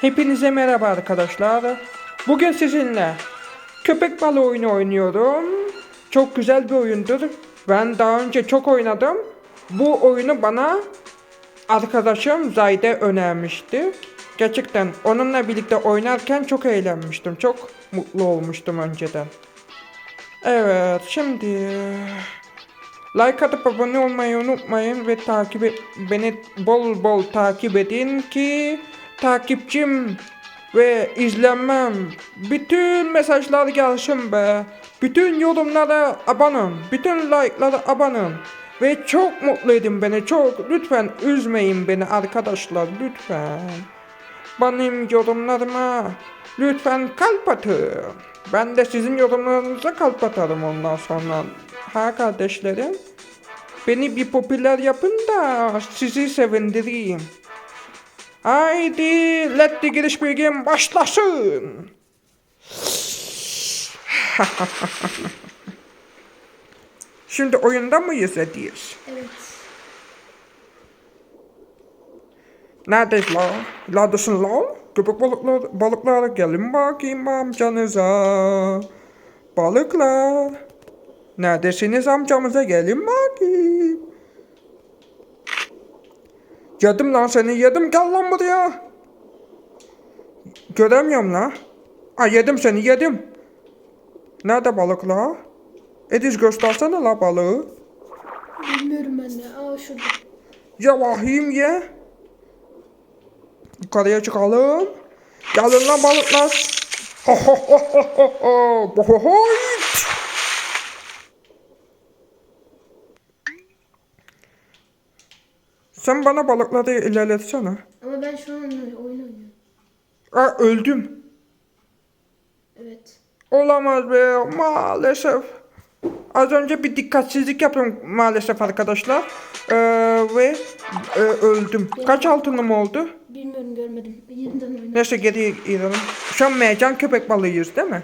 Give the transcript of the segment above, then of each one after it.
Hepinize merhaba arkadaşlar. Bugün sizinle köpek balığı oyunu oynuyorum. Çok güzel bir oyundur. Ben daha önce çok oynadım. Bu oyunu bana arkadaşım Zayde önermişti. Gerçekten onunla birlikte oynarken çok eğlenmiştim. Çok mutlu olmuştum önceden. Evet şimdi like atıp abone olmayı unutmayın ve takip et, beni bol bol takip edin ki takipçim ve izlenmem bütün mesajlar gelsin be. Bütün yorumlara abonun, bütün like'lara abonun ve çok mutlu edin beni çok. Lütfen üzmeyin beni arkadaşlar lütfen. Benim yorumlarıma lütfen kalp atın. Ben de sizin yorumlarınıza kalp atarım ondan sonra. Ha kardeşlerim. Beni bir popüler yapın da sizi sevindireyim. Haydi let the giriş bilgim başlasın. Şimdi oyunda mıyız Ediz? Evet. Neredeyiz la? Neredesin la? Köpek balıklar, balıklar gelin bakayım amcanıza. Balıklar. Neredesiniz amcamıza gelin bakayım. Yedim lan seni yedim gel lan buraya. Göremiyorum la. Ha yedim seni yedim. Nerede balıklar? Ediz göstersene la balığı. Bilmiyorum ben de. Aa şurada. Ya vahim ye. Yukarıya çıkalım. Gelin lan balıklar. Ho ho ho ho ho ho. Bo ho ho. Sen bana balıkları ilerletsene. Ama ben şu an oyun oynuyorum. Aa, öldüm. Evet. Olamaz be maalesef. Az önce bir dikkatsizlik yaptım maalesef arkadaşlar. Ee, ve e, öldüm. Kaç altınım oldu? Bilmiyorum görmedim. Yeniden oynadım. Neyse geriye gidelim. Şu an mercan köpek balığıyız değil mi?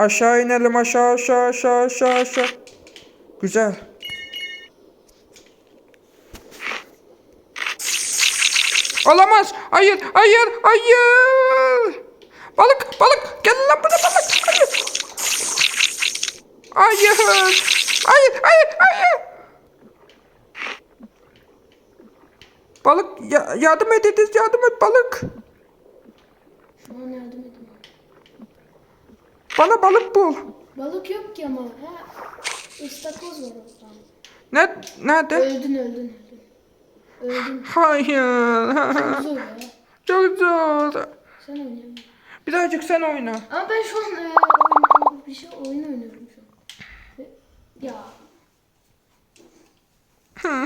Aşağı inelim aşağı aşağı aşağı aşağı aşağı. Güzel. Olamaz. Hayır, hayır, hayır. Balık, balık. Gel lan buraya balık. Hayır. Hayır. Hayır, hayır, hayır. Balık ya- yardım et Ediz yardım et balık. Şu an yardım edin. Bana balık bul. Balık yok ki ama. Ha. İstakoz var orada. Ne nerede? Öldün öldün öldün. Hayır. Zor ya. Çok zor. Sen oynayamıyorsun. Birazcık sen oyna. Ama ben şu an e, oyun, bir şey oyun oynuyorum şu an. Ya.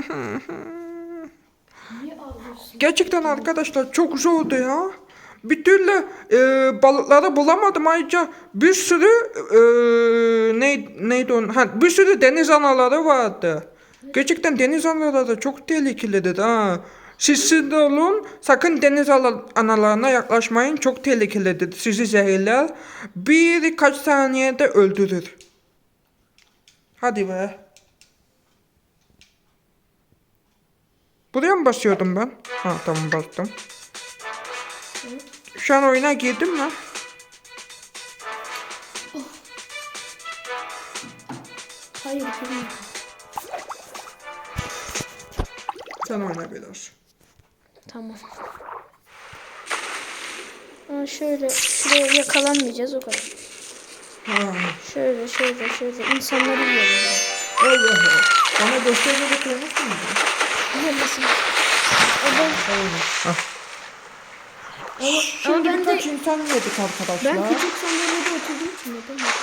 Niye ağlıyorsun? Gerçekten arkadaşlar çok zordu ya. Bir türlü e, balıkları bulamadım ayrıca bir sürü e, ne, neydi onun? Ha, bir sürü deniz anaları vardı. Gerçekten deniz anaları çok tehlikelidir ha. Siz siz olun sakın deniz ala- analarına yaklaşmayın çok tehlikelidir. Sizi zehirler. Birkaç saniyede öldürür. Hadi be. Buraya mı basıyordum ben? Ha tamam bastım. Şu an oyuna girdim mi? Hayır bilmiyorum. Sen oyna biraz. Tamam. Aa, şöyle şuraya yakalanmayacağız o kadar. Ha. Şöyle şöyle şöyle insanları yiyelim. Allah Allah. Bana gösterecek koymuş muydun? Neredesin? Oradan Hah. Ama, Şimdi ben de birkaç insan yedik arkadaşlar. ben küçük sandalyede oturduğum için yapamıyorum.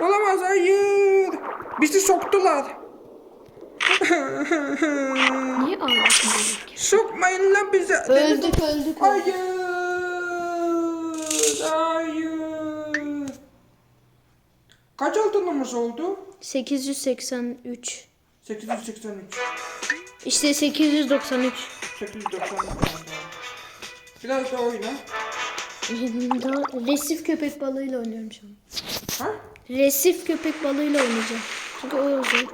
Olamaz hayır. Bizi soktular. Niye ağlıyorsun ki? Sokmayın lan bizi. Öldük öldük. Hayır. Hayır. Kaç altınımız oldu? 883. 883. İşte 893. 890. Biraz daha oyna. Daha resif köpek balığıyla oynuyorum şu an. Ha? Resif köpek balığıyla oynayacağım. Çünkü o zor.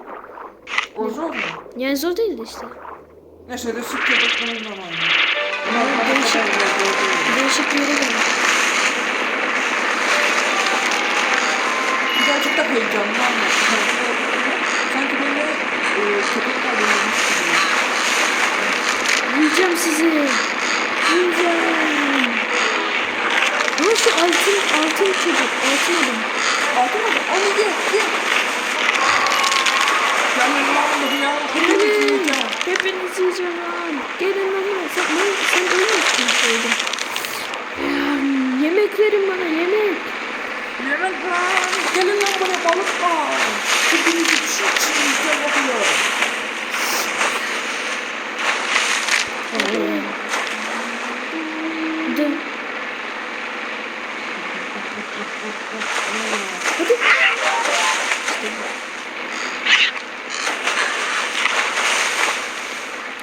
O zor mu? Yani zor değil de işte. Neyse sık köpek balığından oyna. Bunlar bana değişik. Değişik bir yere geldik. Birazcık da heyecanlı ama. Sanki böyle e, köpek balığıymış. Yiyeceğim sizi. Yiyeceğim. Ama şu altın, altın çocuk, altın adam. Aldın mı? Onu ye, ye. Gelin Gelin. Hepiniz yiyeceğim. Gelin lan. Sen, ben, sen ölmüşsün söyledim. Yemek verin bana yemek. Yemek lan. Gelin lan buraya balık var. Hepinizi çiğ çiğ yiyeceğim bakıyor. Dön. Hadi.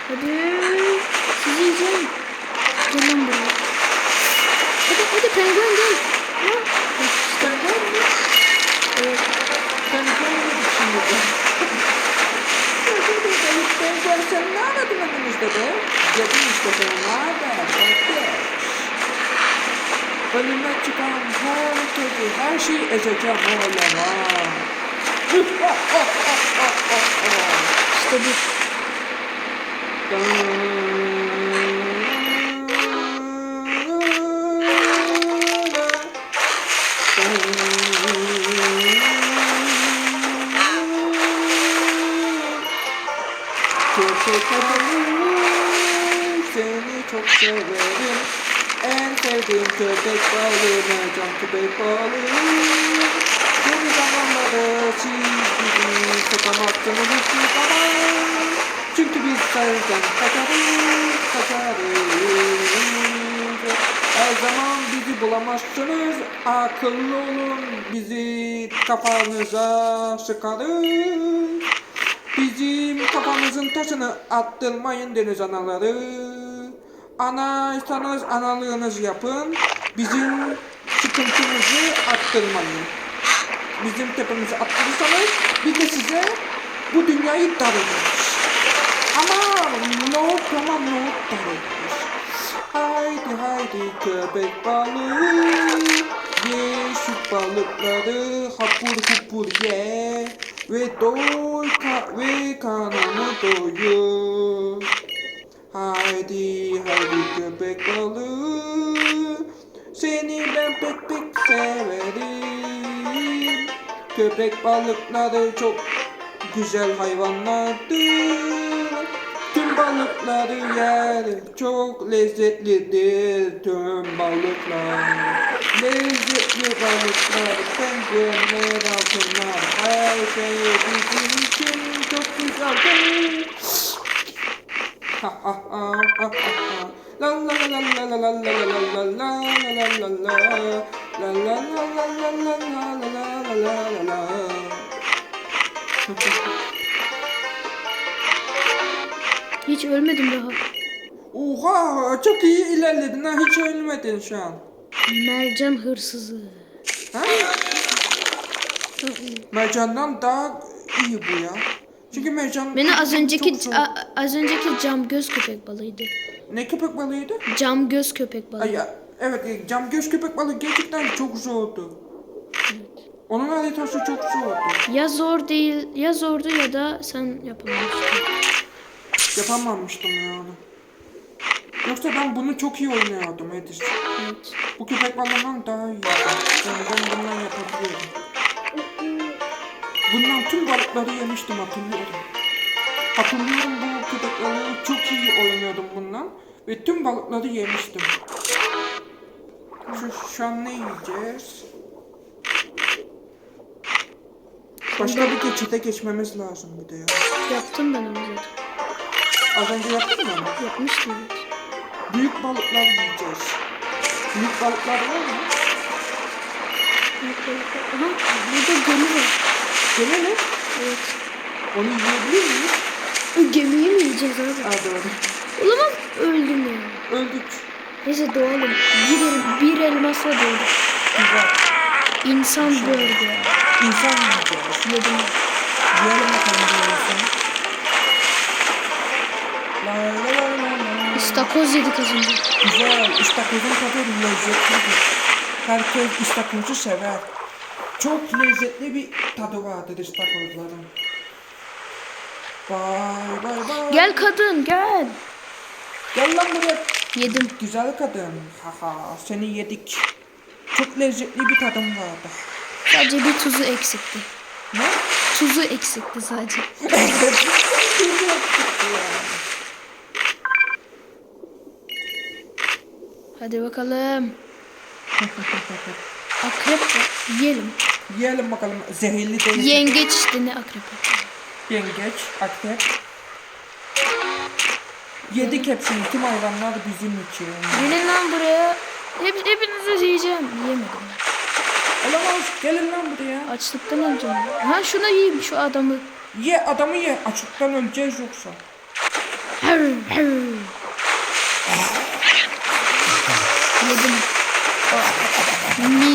Hadi. Sizi yiyeceğim. Gel lan buraya. Hadi hadi penguen gel. Ha? Var mı? Evet. Sen görmedin şimdi ben sen ne aradın önümüzde be? Dedim işte ben ne haber? Bekle. Önüme çıkan herkesi, her şeyi ezeceğim oğlum ha. İşte bu. Köpek balığım, seni çok severim. En sevdiğim köpek balığım, can köpek balığım. Tüm zamanları çizgini hiçbir zaman. Çünkü biz senden kaçarız, kaçarız. Her zaman bizi bulamazsınız, akıllı olun, bizi kafanıza sıkarız. Bizim kafamızın taşını attırmayın deniz anaları. Anaysanız analığınızı yapın. Bizim sıkıntımızı attırmayın. Bizim tepemizi attırırsanız bir de size bu dünyayı darılırız. Ama nohut ama nohut darılırız. Haydi haydi köpek balığı Ye şu balıkları hapur hupur ye Ve doy ka ve karnını doyur Haydi haydi köpek balığı. Seni ben pek pek severim. Köpek balıkları çok güzel hayvanlardır. Tüm balıkları yer çok lezzetlidir tüm balıklar. Lezzetli balıklar, penguenler, altınlar Her şey bizim için çok güzeldir Hiç ölmedim daha. Oha çok iyi ilerledin ha hiç ölmedin şu an. Mercan hırsızı. Ha? Mercan'dan daha iyi bu ya. Çünkü mercan Beni az önceki a- az önceki cam göz köpek balığıydı. ne köpek balığıydı? Cam göz köpek balığı. Ay ya, evet e, cam göz köpek balığı gerçekten çok zordu. Onun haritası çok zordu. Ya zor değil, ya zordu ya da sen yapamamıştın. Yapamamıştım yani. Yoksa ben bunu çok iyi oynuyordum Edis. Evet. Bu köpek balığından daha iyi. Yani ben bundan yapabiliyorum. Bundan tüm balıkları yemiştim hatırlıyorum. Hatırlıyorum bu köpek balığı çok iyi oynuyordum bundan. Ve tüm balıkları yemiştim. Şu, şu an ne yiyeceğiz? Başka bir geçide geçmemiz lazım bir de ya. Yaptım ben onu zaten. Az önce yaptın mı? onu? Yapmıştım evet. Büyük balıklar yiyeceğiz. Büyük balıklar var mı? Aha burada gemi var. Gene mi? Evet. Onu yiyebilir miyiz? O gemiyi mi yiyeceğiz abi? Aa doğru. Olamaz öldüm ya. Öldük. Neyse doğalım. Bir, el, bir elmasla doğduk. Güzel. İnsan bölge. İnsan yiyeceğiz. Yedim. Yiyelim bakalım diyorsun. La la la la la. İstakoz yedik az önce. Güzel. İstakozun tadı lezzetlidir. Herkes istakozu sever. Çok lezzetli bir tadı vardır istakozların. Vay vay vay. Gel kadın gel. Gel lan buraya. Yedim. Güzel kadın. Haha seni yedik. Çok lezzetli bir tadım vardı. Sadece bir tuzu eksikti. Ne? Tuzu eksikti sadece. Hadi bakalım. Akrep var. Yiyelim. Yiyelim bakalım. Zehirli değil. Yengeç işte ne akrepi. Yengeç, akrep. Yedik hepsini. Tüm hayvanlar bizim için. Gelin lan buraya. Hep, hepinizi yiyeceğim. Yiyemedim. Olamaz. Gelin lan buraya. Açlıktan öleceğim. Ha şuna yiyeyim şu adamı. Ye adamı ye. Açlıktan öleceğiz yoksa. Hır, hır. Yedim.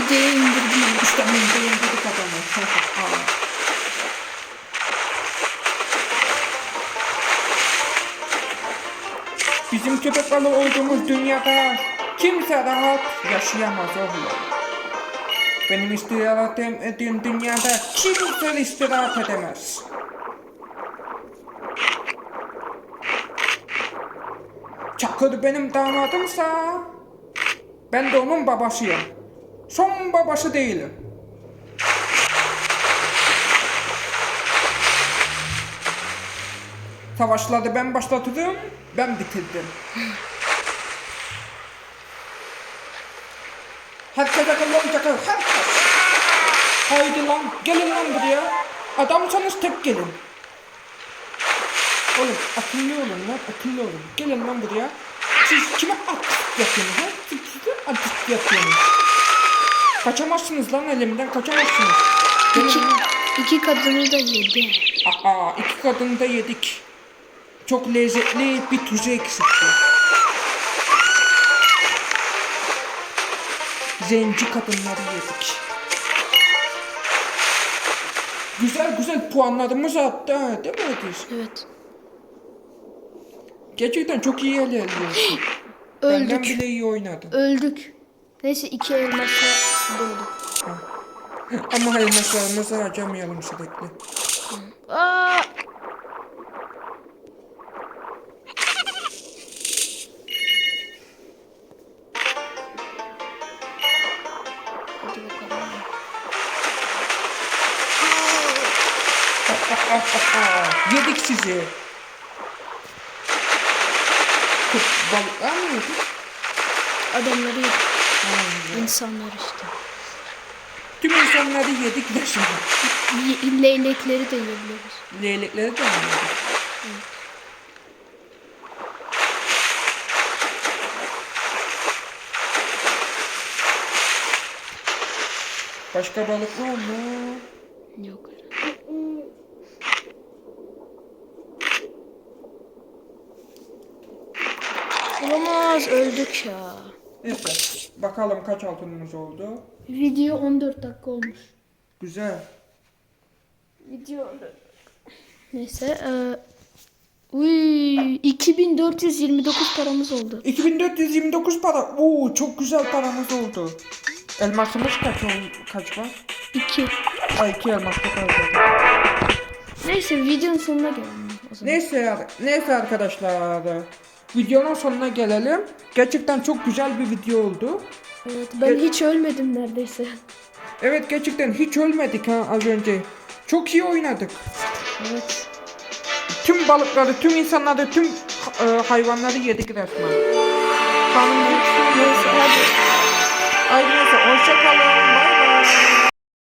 Mideye indirdim. İşte mideye indirdik adamı. Bizim köpek balığı olduğumuz dünyada kimse rahat yaşayamaz oğlum. Benim istirahat ettiğim dünyada kimse istirahat edemez. Çakır benim damadımsa ben de onun babasıyım. Son babası değilim. Savaşları ben başlatırım, ben bitirdim. Herkes akıllı olacak, herkes. Haydi lan, gelin lan buraya. Adamsanız tek gelin. Oğlum akıllı olun lan, akıllı olun. Gelin lan buraya. Siz kime artist yapıyorsunuz? Siz kime artist yapıyorsunuz? Kaçamazsınız lan elimden, kaçamazsınız. İki, iki kadını da yedi. Aa, iki kadını da yedik. Çok lezzetli bir tuzu eksikti. Zenci kadınları yedik. Güzel güzel puanlarımız arttı ha, değil mi Ediz? Evet. Gerçekten çok iyi ilerliyorsun. Benden Öldük. bile iyi oynadın. Öldük. Neyse iki elmasla doğduk. Ama elmaslarımızı harcamayalım sürekli. Aa! Yedik sizi. Balıklar mı yedik? Adamları yedik. İnsanlar işte. Tüm insanları yedik de şimdi. Y- leylekleri de yiyebiliriz. Leylekleri de mi yedik? Başka balık var mı? Yok. Olamaz öldük ya. Neyse. Bakalım kaç altınımız oldu. Video 14 dakika olmuş. Güzel. Video 14 Neyse. E, uy, 2429 paramız oldu. 2429 para. Oo çok güzel paramız oldu. Elmasımız kaç ol kaç var? 2. Ay iki elmas da kaldı. Neyse videonun sonuna gelelim o zaman. Neyse neyse arkadaşlar. Videonun sonuna gelelim. Gerçekten çok güzel bir video oldu. Evet, ben hiç ölmedim neredeyse. Evet gerçekten hiç ölmedik ha az önce. Çok iyi oynadık. Evet. Tüm balıkları, tüm insanları, tüm e, hayvanları yedik resmen. Kanun Neyse hadi. Ay neyse